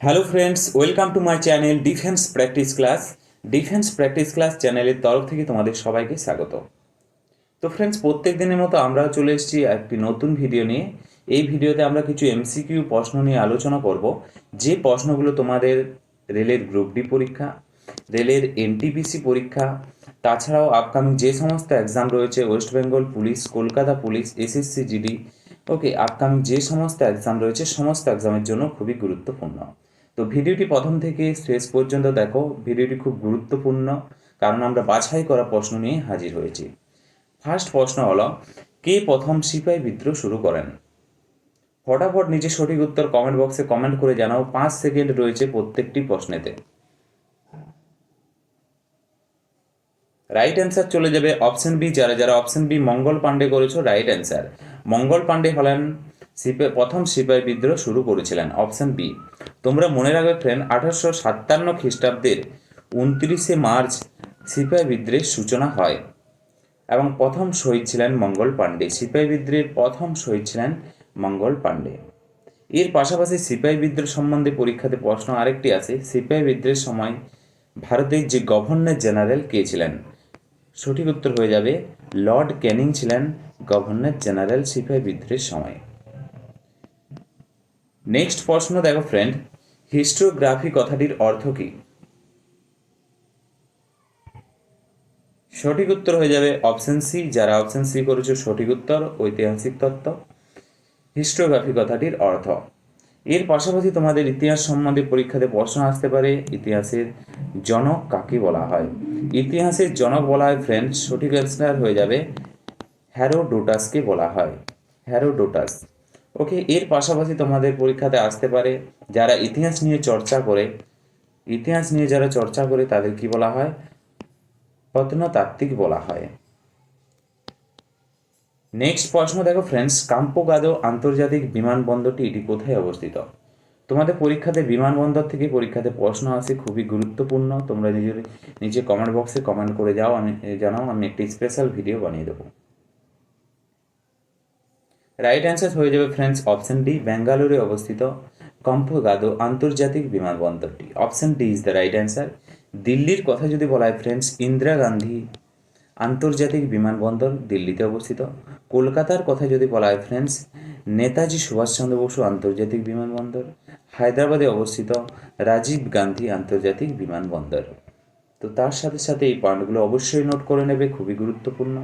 Hello friends welcome to my channel defence practice class defence practice class চ্যানেলের তরফ থেকে তোমাদের সবাইকে স্বাগত। তো ফ্রেন্ডস প্রত্যেক দিনের মতো আমরাও চলে এসেছি একটি নতুন ভিডিও নিয়ে। এই ভিডিওতে আমরা কিছু এমসিকিউ প্রশ্ন নিয়ে আলোচনা করব। যে প্রশ্নগুলো তোমাদের রেলের গ্রুপ ডি পরীক্ষা, রেলের এনটিপিসি পরীক্ষা, তাছাড়াও আপকামিং যে সমস্ত এক্সাম রয়েছে West Bengal police Kolkata police SSC GD okay upcoming যে সমস্ত এক্সাম রয়েছে, সমস্ত এক্সামের জন্য খুবই গুরুত্বপূর্ণ। তো ভিডিওটি প্রথম থেকে শেষ পর্যন্ত দেখো। ভিডিওটি খুব গুরুত্বপূর্ণ, কারণ আমরা বাছাই করা প্রশ্ন নিয়ে হাজির হয়েছি। ফার্স্ট প্রশ্ন হলো, কে প্রথম সিপাহী বিদ্রোহ শুরু করেন? ফটাফট নিচে সঠিক উত্তর কমেন্ট বক্সে কমেন্ট করে জানাও, পাঁচ সেকেন্ড রয়েছে প্রত্যেকটি প্রশ্নেতে। রাইট অ্যান্সার চলে যাবে অপশন বি যারা যারা অপশন বি মঙ্গল পাণ্ডে করেছ রাইট অ্যান্সার মঙ্গল পাণ্ডে হলেন প্রথম সিপাহী বিদ্রোহ শুরু করেছিলেন অপশন বি তোমরা মনে রাখবে ফ্রেন্ড আঠারোশো সাতান্ন খ্রিস্টাব্দের উনত্রিশে মার্চ সিপাহী বিদ্রোহের সূচনা হয় এবং প্রথম শহীদ ছিলেন মঙ্গল পাণ্ডে সিপাহী বিদ্রোহের প্রথম শহীদ ছিলেন মঙ্গল পাণ্ডে। এর পাশাপাশি সিপাহী বিদ্রোহ সম্বন্ধে পরীক্ষাতে প্রশ্ন আরেকটি আছে সিপাহী বিদ্রোহের সময় ভারতের যে গভর্নর জেনারেল কে ছিলেন? সঠিক উত্তর হয়ে যাবে, লর্ড ক্যানিং ছিলেন গভর্নর জেনারেল সিপাহী বিদ্রোহের সময়। নেক্সট প্রশ্ন দেখো ফ্রেন্ড হিস্টোগ্রাফি কথাটির অর্থ কী? সঠিক উত্তর হয়ে যাবে অপশন সি, যারা অপশন সি করেছ, সঠিক উত্তর, ঐতিহাসিক তত্ত্ব, হিস্টোগ্রাফি কথাটির অর্থ। এর পাশাপাশি তোমাদের ইতিহাস সম্বন্ধে পরীক্ষাতে প্রশ্ন আসতে পারে, ইতিহাসের জনক কাকে বলা হয়? ইতিহাসের জনক বলা হয় ফ্রেন্ড সঠিক অ্যান্সার হয়ে যাবে হ্যারোডোটাসকে বলা হয়। হ্যারোডোটাস ওকে এর পাশাপাশি তোমাদের পরীক্ষাতে আসতে পারে যারা ইতিহাস নিয়ে চর্চা করে। ইতিহাস নিয়ে যারা চর্চা করে, তাদের কি বলা হয়? প্রত্নতাত্ত্বিক বলা হয়। নেক্সট প্রশ্ন দেখো ফ্রেন্ডস কাম্পোগাদো আন্তর্জাতিক বিমানবন্দরটি এটি কোথায় অবস্থিত? তোমাদের পরীক্ষাতে বিমানবন্দর থেকে পরীক্ষাতে প্রশ্ন আসে, খুবই গুরুত্বপূর্ণ। তোমরা নিজের নিচে কমেন্ট বক্সে কমেন্ট করে যাও, আমি জানাও, আমি একটি স্পেশাল ভিডিও বানিয়ে দেবো। রাইট অ্যান্সার হয়ে যাবে ফ্রেন্ডস অপশন ডি ব্যাঙ্গালোরে অবস্থিত কম্পোগাদো আন্তর্জাতিক বিমানবন্দরটি। Option D is the right answer দিল্লির কথা যদি বলা হয় ফ্রেন্ডস ইন্দিরা গান্ধী আন্তর্জাতিক বিমানবন্দর দিল্লিতে অবস্থিত। কলকাতার কথা যদি বলা হয় ফ্রেন্ডস নেতাজি সুভাষচন্দ্র বসু আন্তর্জাতিক বিমানবন্দর। হায়দ্রাবাদে অবস্থিত রাজীব গান্ধী আন্তর্জাতিক বিমানবন্দর। তো তার সাথে সাথে এই পয়েন্টগুলো অবশ্যই নোট করে নেবে, খুবই গুরুত্বপূর্ণ।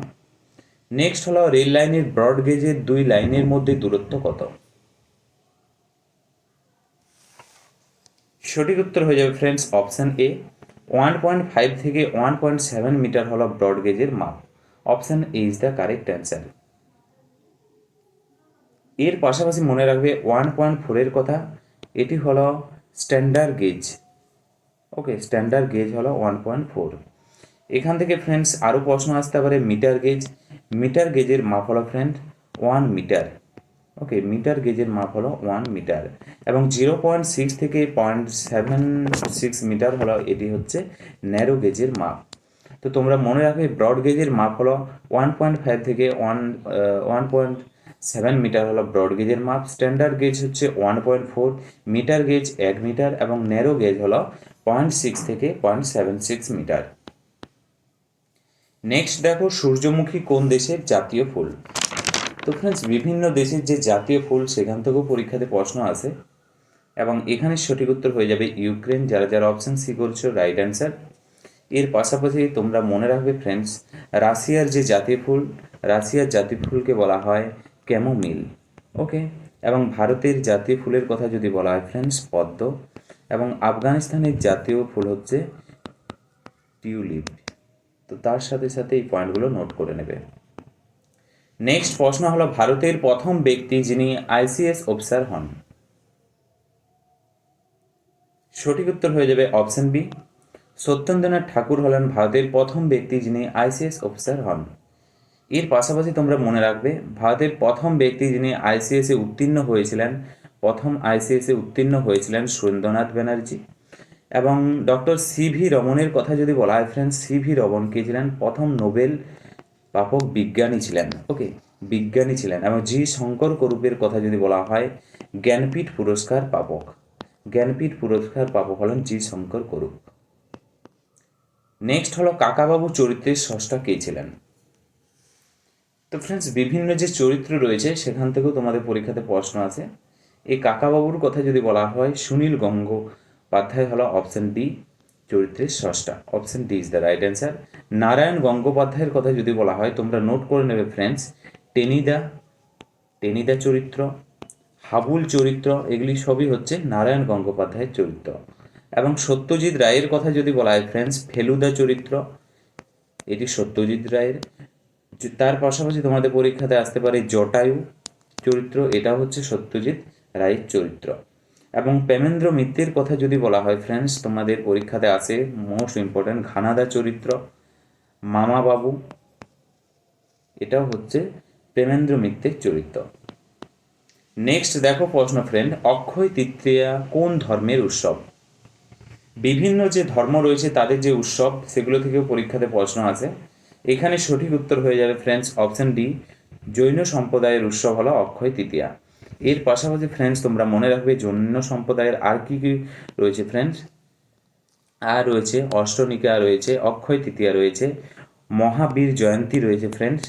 নেক্সট হলো রেল লাইনের ব্রড গেজের দুই লাইনের মধ্যে দূরত্ব কত? সঠিক উত্তর হয়ে যাবে friends option A one point five থেকে ওয়ান পয়েন্ট সেভেন মিটার হলো ব্রড গেজের মাপ। Option A is the correct answer এর পাশাপাশি মনে রাখবে ওয়ান পয়েন্ট ফোরের কথা, এটি হলো standard gauge okay standard gauge হলো ওয়ান পয়েন্ট ফোর এখান থেকে ফ্রেন্ডস আরও প্রশ্ন আসতে পারে মিটার গেজ মিটার গেজের মাপ হলো friend one metre okay metre গেজের মাপ হলো ওয়ান মিটার এবং জিরো পয়েন্ট সিক্স থেকে পয়েন্ট সেভেন সিক্স মিটার হলো, এটি হচ্ছে ন্যারো গেজের মাপ। তো তোমরা মনে রাখবে ব্রড গেজের মাপ হলো ওয়ান পয়েন্ট ফাইভ থেকে one one point seven metre হলো ব্রড গেজের মাপ। স্ট্যান্ডার্ড গেজ হচ্ছে one point four metre gauge এক মিটার এবং ন্যারো গেজ হলো পয়েন্ট সিক্স থেকে point seven six metre next দেখো সূর্যমুখী কোন দেশের জাতীয় ফুল? তো ফ্রেন্ডস বিভিন্ন দেশের যে জাতীয় ফুল, সেখান থেকেও পরীক্ষাতে প্রশ্ন আসে। এবং এখানে সঠিক উত্তর হয়ে যাবে ইউক্রেন, যারা যারা অপশন সি করছ রাইট অ্যান্সার এর পাশাপাশি তোমরা মনে রাখবে ফ্রেন্ডস রাশিয়ার যে জাতীয় ফুল, রাশিয়ার জাতীয় ফুলকে বলা হয় ক্যামোমিল ওকে এবং ভারতের জাতীয় ফুলের কথা যদি বলা হয় ফ্রেন্ডস পদ্ম। এবং আফগানিস্তানের জাতীয় ফুল হচ্ছে টিউলিপ তো তার সাথে সাথে এই পয়েন্টগুলো নোট করে নেবে। নেক্সট প্রশ্ন হলো, ভারতের প্রথম ব্যক্তি যিনি আইসিএস অফিসার হন। সঠিক উত্তর হয়ে যাবে অপশন বি। সত্যেন্দ্রনাথ ঠাকুর হলেন ভারতের প্রথম ব্যক্তি যিনি আইসিএস অফিসার হন। এর পাশাপাশি তোমরা মনে রাখবে, ভারতের প্রথম ব্যক্তি যিনি আইসিএসে উত্তীর্ণ হয়েছিলেন, প্রথম আইসিএসে উত্তীর্ণ হয়েছিলেন সুরেন্দ্রনাথ ব্যানার্জি। এবং ডক্টর সি ভি রমনের কথা যদি বলা হয় ফ্রেন্ড সি ভি রমন কে ছিলেন প্রথম নোবেল প্রাপক বিজ্ঞানী ছিলেন। ওকে বিজ্ঞানী ছিলেন এবং জি শঙ্কর করুপের কথা যদি বলা হয়, জ্ঞানপীঠ পুরস্কার প্রাপক জ্ঞানপীঠ পুরস্কার প্রাপক হলেন জি শঙ্কর করুপ। নেক্সট হলো কাকাবাবু চরিত্রের স্রষ্টা কে ছিলেন। তো ফ্রেন্ডস বিভিন্ন যে চরিত্র রয়েছে, সেখান থেকেও তোমাদের পরীক্ষাতে প্রশ্ন আছে। এই কাকাবাবুর কথা যদি বলা হয়, সুনীল গঙ্গোপাধ্যায় হলো অপশন ডি চরিত্রের স্রষ্টা। Option D is the right answer Narayan গঙ্গোপাধ্যায়ের কথা যদি বলা হয়, তোমরা নোট করে নেবে ফ্রেন্ডস টেনিদা টেনিদা চরিত্র, হাবুল চরিত্র, এগুলি সবই হচ্ছে নারায়ণ গঙ্গোপাধ্যায়ের চরিত্র। এবং সত্যজিৎ রায়ের কথা যদি বলা হয় ফ্রেন্ডস ফেলুদা চরিত্র, এটি সত্যজিৎ রায়ের। তার পাশাপাশি তোমাদের পরীক্ষাতে আসতে পারে জটায়ু চরিত্র, এটা হচ্ছে সত্যজিৎ রায়ের চরিত্র। এবং প্রেমেন্দ্র মিত্রের কথা যদি বলা হয় ফ্রেন্ডস তোমাদের পরীক্ষাতে আসে মোস্ট ইম্পর্ট্যান্ট ঘানাদা চরিত্র মামা বাবু এটাও হচ্ছে প্রেমেন্দ্র মিত্রের চরিত্র। নেক্সট দেখো প্রশ্ন ফ্রেন্ড অক্ষয় তৃতীয়া কোন ধর্মের উৎসব? বিভিন্ন যে ধর্ম রয়েছে তাদের যে উৎসব, সেগুলো থেকেও পরীক্ষাতে প্রশ্ন আছে। এখানে সঠিক উত্তর হয়ে যাবে ফ্রেন্ডস অপশন ডি জৈন সম্প্রদায়ের উৎসব হলো অক্ষয় তৃতীয়া। এর পাশাপাশি ফ্রেন্ডস তোমরা মনে রাখবে জৈন সম্প্রদায়ের আর কি কি রয়েছে ফ্রেন্ডস আর রয়েছে, অষ্টনিকা রয়েছে, অক্ষয় তৃতীয়া রয়েছে, মহাবীর জয়ন্তী রয়েছে ফ্রেন্ডস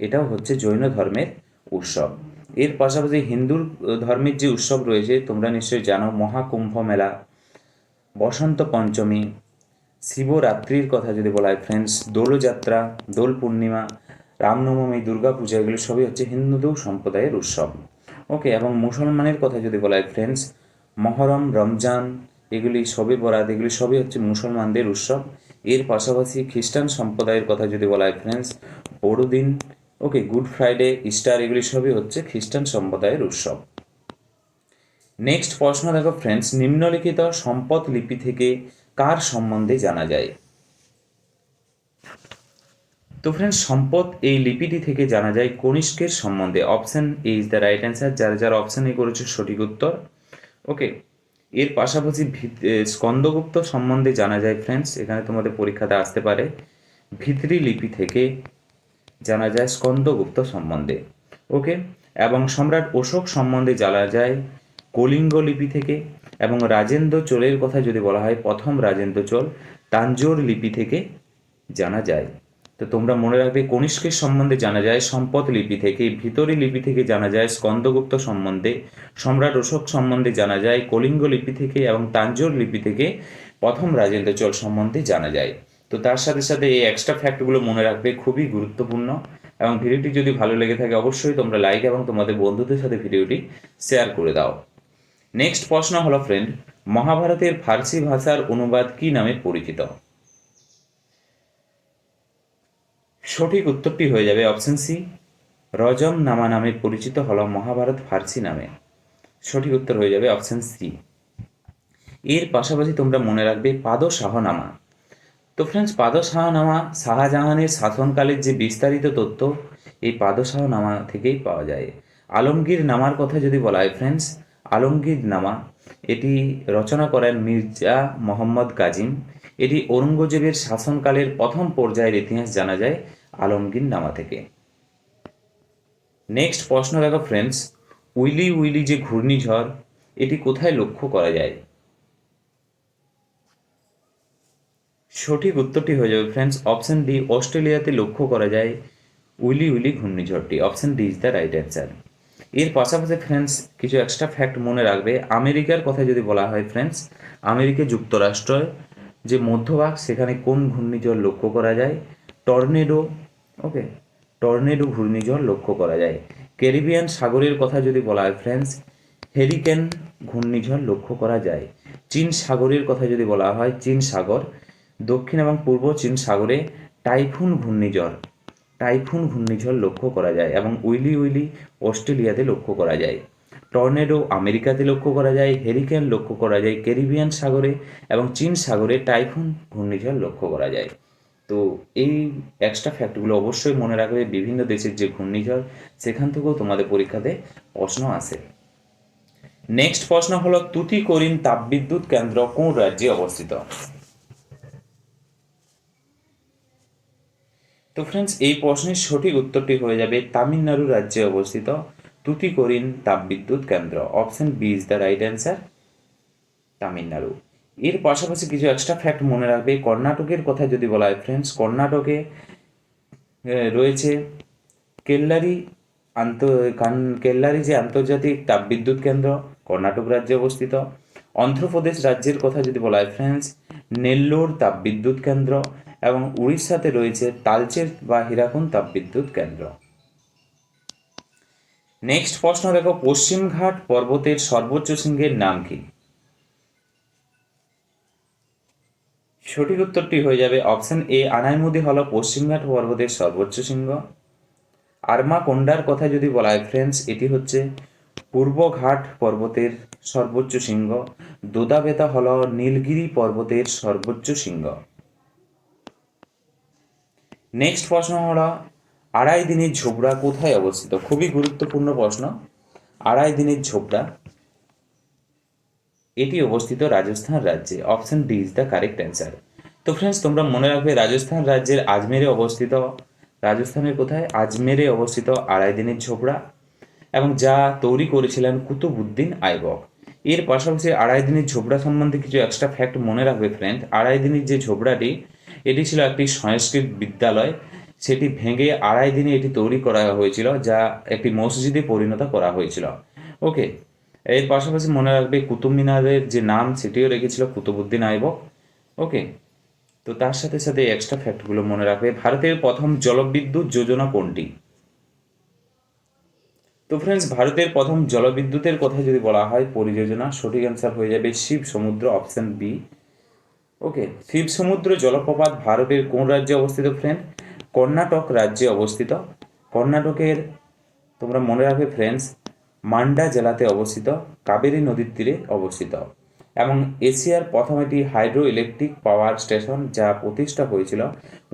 এটাও হচ্ছে জৈন ধর্মের উৎসব। এর পাশাপাশি হিন্দু ধর্মের যে উৎসব রয়েছে, তোমরা নিশ্চয়ই জানো, মহাকুম্ভ মেলা, বসন্ত পঞ্চমী, শিবরাত্রির কথা যদি বলা হয় ফ্রেন্ডস দোলযাত্রা, দোল পূর্ণিমা, রামনবমী দুর্গা পূজা এগুলো সবই হচ্ছে হিন্দু সম্প্রদায়ের উৎসব। ওকে এবং মুসলমানের কথা যদি বলা হয় ফ্রেন্ডস মহরম, রমজান, এগুলি সবে বরাত এগুলি সবই হচ্ছে মুসলমানদের উৎসব। এর পাশাপাশি খ্রিস্টান সম্প্রদায়ের কথা যদি বলা হয় ফ্রেন্ডস বড়দিন ওকে গুড ফ্রাইডে ইস্টার এগুলি সবই হচ্ছে খ্রিস্টান সম্প্রদায়ের উৎসব। নেক্সট প্রশ্ন দেখো ফ্রেন্ডস নিম্নলিখিত সম্পদ লিপি থেকে কার সম্বন্ধে জানা যায়? তো ফ্রেন্ডস সম্পদ এই লিপিটি থেকে জানা যায় কনিষ্কের সম্বন্ধে। Option A is the right answer যারা যারা অপশন এ করেছে সঠিক উত্তর। ওকে এর পাশাপাশি স্কন্দগুপ্ত সম্বন্ধে জানা যায় ফ্রেন্ডস এখানে তোমাদের পরীক্ষাতে আসতে পারে। ভিত্রি লিপি থেকে জানা যায় স্কন্দগুপ্ত সম্বন্ধে। ওকে এবং সম্রাট অশোক সম্বন্ধে জানা যায় কলিঙ্গ লিপি থেকে, এবং রাজেন্দ্র চোলের কথা যদি বলা হয়, প্রথম রাজেন্দ্র চোল তাঞ্জোর লিপি থেকে জানা যায়। তো তোমরা মনে রাখবে, কনিষ্কের সম্বন্ধে জানা যায়, সম্পদ লিপি থেকে, ভিতরি লিপি থেকে জানা যায়, স্কন্দগুপ্ত সম্বন্ধে, সম্রাট অশোক সম্বন্ধে জানা যায়, কলিঙ্গ লিপি থেকে এবং তাঞ্জোর লিপি থেকে প্রথম রাজেন্দ্র চোল সম্বন্ধে জানা যায়। তো তার সাথে সাথে এই এক্সট্রা ফ্যাক্টগুলো মনে রাখবে, খুবই গুরুত্বপূর্ণ এবং ভিডিওটি যদি ভালো লেগে থাকে, অবশ্যই তোমরা লাইক এবং তোমাদের বন্ধুদের সাথে ভিডিওটি শেয়ার করে দাও। নেক্সট প্রশ্ন হলো ফ্রেন্ড মহাভারতের ফার্সি ভাষার অনুবাদ কি নামে পরিচিত? সঠিক উত্তরটি হয়ে যাবে অপশন সি, রজম নামা নামে পরিচিত হলো মহাভারত ফার্সি নামে। সঠিক উত্তর হয়ে যাবে অপশন সি। এর পাশাপাশি তোমরা মনে রাখবে পাদ শাহনামা তো ফ্রেন্ডস পাদ শাহনামা শাহজাহানের শাসনকালের যে বিস্তারিত তথ্য, এই পাদ শাহনামা থেকেই পাওয়া যায়। আলমগীর নামার কথা যদি বলা হয় ফ্রেন্ডস আলমগীর নামা, এটি রচনা করেন মির্জা মোহাম্মদ কাজিম। এটি ঔরঙ্গজেবের শাসনকালের প্রথম পর্যায়ের ইতিহাস জানা যায়। আলমগীর নামা থেকে। নেক্সট প্রশ্ন দেখো ফ্রেন্ডস উইলি উইলি যে ঘূর্ণিঝড়, এটি কোথায় লক্ষ্য করা যায়? সঠিক উত্তরটি হয়ে যাবে ফ্রেন্ডস অপশন ডি অস্ট্রেলিয়াতে লক্ষ্য করা যায় willy willy ঘূর্ণিঝড়টি। Option D is the right answer এর পাশাপাশি ফ্রেন্ডস কিছু এক্সট্রা ফ্যাক্ট মনে রাখবে। আমেরিকার কথা যদি বলা হয় ফ্রেন্ডস আমেরিকা যুক্তরাষ্ট্র, যে মধ্যভাগ, সেখানে কোন ঘূর্ণিঝড় লক্ষ্য করা যায়? টর্নেডো ওকে টর্নেডো ঘূর্ণিঝড় লক্ষ্য করা যায়। ক্যারিবিয়ান সাগরের কথা যদি বলা হয় ফ্রেন্ডস হেরিকেন ঘূর্ণিঝড় লক্ষ্য করা যায়। চীন সাগরের কথা যদি বলা হয়, চীন সাগর, দক্ষিণ এবং পূর্ব চীন সাগরে টাইফুন ঘূর্ণিঝড় টাইফুন ঘূর্ণিঝড় লক্ষ্য করা যায় এবং উইলি উইলি অস্ট্রেলিয়াতে লক্ষ্য করা যায়। টর্নেডো আমেরিকাতে লক্ষ্য করা যায় হেরিকেন লক্ষ্য করা যায় ক্যারিবিয়ান সাগরে এবং চীন সাগরে টাইফুন ঘূর্ণিঝড় লক্ষ্য করা যায়। তো এই এক্সট্রা ফ্যাক্টগুলো অবশ্যই মনে রাখবে। বিভিন্ন দেশের যে ঘূর্ণিঝড়, সেখান থেকেও তোমাদের পরীক্ষাতে প্রশ্ন আসে। নেক্সট প্রশ্ন হলো, তুতিকোরিন তাপবিদ্যুৎ কেন্দ্র কোন রাজ্যে অবস্থিত? তো ফ্রেন্ডস এই প্রশ্নের সঠিক উত্তরটি হয়ে যাবে, তামিলনাড়ু রাজ্যে অবস্থিত তুতিকোরিন তাপবিদ্যুৎ কেন্দ্র। Option B is the right answer Tamil Nadu. এর পাশাপাশি কিছু এক্সট্রা ফ্যাক্ট মনে রাখবে। কর্ণাটকের কথা যদি বলা হয় ফ্রেন্ডস কর্ণাটকে রয়েছে কেল্লারি আন্ত কেল্লারি যে আন্তর্জাতিক তাপবিদ্যুৎ কেন্দ্র, কর্ণাটক রাজ্যে অবস্থিত। অন্ধ্রপ্রদেশ রাজ্যের কথা যদি বলা হয় ফ্রেন্ডস নেল্লোর তাপবিদ্যুৎ কেন্দ্র এবং উড়িষ্যাতে রয়েছে তালচের বা হীরাকুন তাপবিদ্যুৎ কেন্দ্র। নেক্সট প্রশ্ন দেখো, পশ্চিমঘাট পর্বতের সর্বোচ্চ শৃঙ্গের নাম কি? সঠিক উত্তরটি হয়ে যাবে অপশন এ, আনাইমুদি হল পশ্চিমঘাট পর্বতের সর্বোচ্চ শৃঙ্গ। আরমা কোন্ডার কথা যদি বলা হয় ফ্রেন্ডস এটি হচ্ছে পূর্বঘাট পর্বতের সর্বোচ্চ শৃঙ্গ। দোদাবেতা হল নীলগিরি পর্বতের সর্বোচ্চ শৃঙ্গ। নেক্সট প্রশ্ন হলো, আড়াই দিনের ঝোপড়া কোথায় অবস্থিত? খুবই গুরুত্বপূর্ণ প্রশ্ন। আড়াই দিনের ঝোপড়া, এটি অবস্থিত রাজস্থান রাজ্যে। Option D is the correct answer. তো ফ্রেন্ডস তোমরা মনে রাখবে রাজস্থান রাজ্যের আজমেরে অবস্থিত। রাজস্থানের কোথায়? আজমেরে অবস্থিত আড়াই দিনের ঝোপড়া এবং যা তৈরি করেছিলেন কুতুবুদ্দিন আইবক। এর পাশাপাশি আড়াই দিনের ঝোপড়া সম্বন্ধে কিছু এক্সট্রা ফ্যাক্ট মনে রাখবে ফ্রেন্ড আড়াই দিনের যে ঝোপড়াটি, এটি ছিল একটি সংস্কৃত বিদ্যালয়। সেটি ভেঙে আড়াই দিনে এটি তৈরি করা হয়েছিল, যা একটি মসজিদে পরিণত করা হয়েছিল। ওকে এর পাশাপাশি মনে রাখবে কুতুব মিনারের যে নাম, সেটিও রেখেছিল কুতুবুদ্দিন আইবক। ওকে তো তার সাথে সাথে এক্সট্রা ফ্যাক্টগুলো মনে রাখবে। ভারতের প্রথম জলবিদ্যুৎ যোজনা কোনটি? তো ফ্রেন্ডস ভারতের প্রথম জলবিদ্যুতের কথা যদি বলা হয়, পরিযোজনা, সঠিক অ্যান্সার হয়ে যাবে শিব সমুদ্র অপশন বি ওকে শিব সমুদ্র জলপ্রপাত ভারতের কোন রাজ্যে অবস্থিত ফ্রেন্ড কর্ণাটক রাজ্যে অবস্থিত। কর্ণাটকের, তোমরা মনে রাখবে ফ্রেন্ডস মান্ডা জেলাতে অবস্থিত। কাবেরী নদীর তীরে অবস্থিত। এবং এশিয়ার প্রথম একটি হাইড্রো ইলেকট্রিক পাওয়ার স্টেশন যা প্রতিষ্ঠা হয়েছিল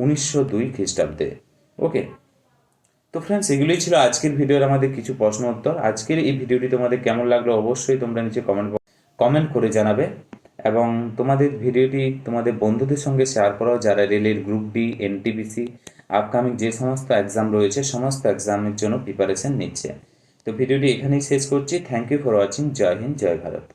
উনিশশো দুই খ্রিস্টাব্দে। ওকে? তো ফ্রেন্ডস এগুলোই ছিল আজকের ভিডিওর আমাদের কিছু প্রশ্ন উত্তর। আজকের এই ভিডিওটি তোমাদের কেমন লাগল অবশ্যই তোমরা নিচে কমেন্ট কমেন্ট করে জানাবে। এবং তোমাদের ভিডিওটি তোমাদের বন্ধুদের সঙ্গে শেয়ার করো যারা রেলের গ্রুপ ডি এনটিপিসি আপকামিং যে সমস্ত এক্সাম রয়েছে, সমস্ত এক্সামের জন্য প্রিপারেশন নিচ্ছে। তো ভিডিওটি এখানেই শেষ করছি। Thank you for watching Jai Hind, Jai Bharat.